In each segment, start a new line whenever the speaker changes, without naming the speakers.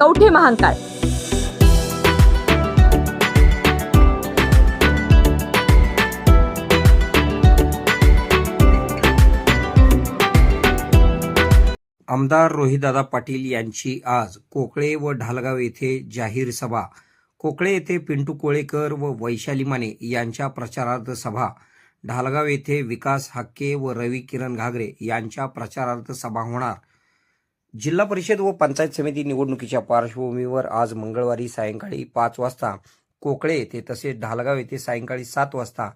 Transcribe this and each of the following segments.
कवठे महांकाळ
आमदार रोहिदादा पाटील यांची आज कोकळे व ढालगाव येथे जाहीर सभा. कोकळे येथे पिंटू कोळेकर व वैशाली माने यांच्या प्रचारार्थ सभा. ढालगाव येथे विकास हक्के व रवी किरण घागरे यांच्या प्रचारार्थ सभा होणार. जिल्हा परिषद व पंचायत समिती निवडणुकीच्या पार्श्वभूमीवर आज मंगळवारी सायंकाळी पाच वाजता कोकळे येथे तसेच ढालगाव येथे सायंकाळी सात वाजता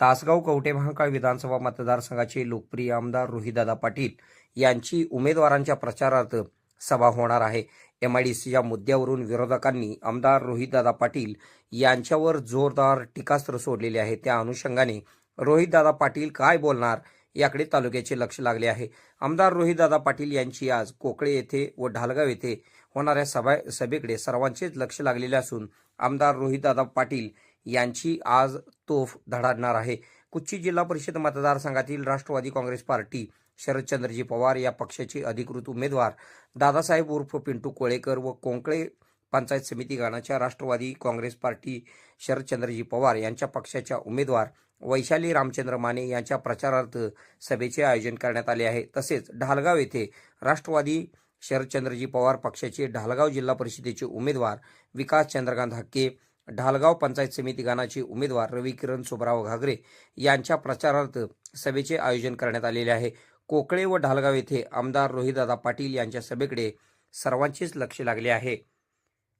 तासगाव कवटे महाकाळ विधानसभा मतदारसंघाचे लोकप्रिय आमदार रोहिदादा पाटील यांची उमेदवारांच्या प्रचारार्थ सभा होणार आहे. एमआयडीसीच्या मुद्द्यावरून विरोधकांनी आमदार रोहितदादा पाटील यांच्यावर जोरदार टीकास्त्र सोडलेले आहे. त्या अनुषंगाने रोहितदादा पाटील काय बोलणार याकडे तालुक्याचे लक्ष लागले आहे. आमदार रोहितदादा पाटील यांची आज कोकळे येथे व ढालगाव येथे होणाऱ्या सभा सभेकडे सर्वांचेच लक्ष लागलेले असून आमदार रोहितदादा पाटील यांची आज तोफ धडाडणार आहे. कुच्ची जिल्हा परिषद मतदारसंघातील राष्ट्रवादी काँग्रेस पार्टी शरदचंद्रजी पवार या पक्षाचे अधिकृत उमेदवार दादासाहेब उर्फ पिंटू कोळेकर व कोंकळे पंचायत समिती गणाच्या राष्ट्रवादी काँग्रेस पार्टी शरदचंद्रजी पवार यांच्या पक्षाच्या उमेदवार वैशाली रामचंद्र माने यांच्या प्रचारार्थ सभेचे आयोजन करण्यात आले आहे. तसेच ढालगाव येथे राष्ट्रवादी शरदचंद्रजी पवार पक्षाचे ढालगाव जिल्हा परिषदेचे उमेदवार विकास चंद्रकांत हक्के ढालगाव पंचायत समिती गणाचे उमेदवार रवी किरण सुबराव घागरे यांच्या प्रचारार्थ सभेचे आयोजन करण्यात आलेले आहे. कोकळे व ढालगाव येथे आमदार रोहिदादा पाटील यांच्या सभेकडे सर्वांचेच लक्ष लागले आहे.